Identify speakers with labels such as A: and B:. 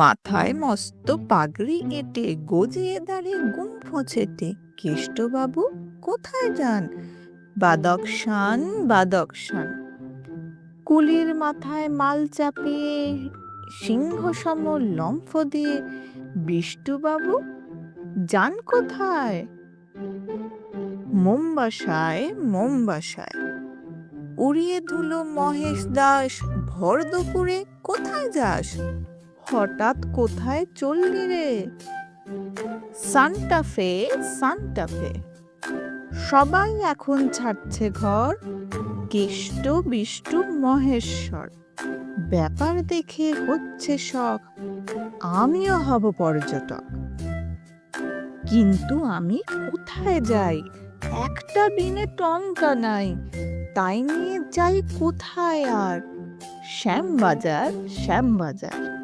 A: মাথায় মস্ত পাগড়ি এঁটে গজিয়ে দাঁড়িয়ে গুম্ফ ছেটে কেষ্টবাবু কোথায় যান? বাদকশান বাদকশান। কুলির মাথায় মাল চাপিয়ে সিংহ সম লম্ফ দিয়ে বিষ্টুবাবু যান কোথায়? মোমবাসায় মোমবাসায়। উড়িয়ে ধুলো মহেশ দাস ভর দুপুরে কোথায় যাস? হঠাৎ কোথায় চললি রে? সান্টাফে সান্টাফে সবাই এখন ছাড়ছে ঘর। কেষ্ট বিষ্টু মহেশ্বর। ব্যাপার দেখে হচ্ছে শখ। আমিও হব পর্যটক। কিন্তু আমি কোথায় যাই? একটা দিনে টঙ্কা নাই। তাই নিয়ে যাই কোথায় আর? শ্যামবাজার শ্যামবাজার।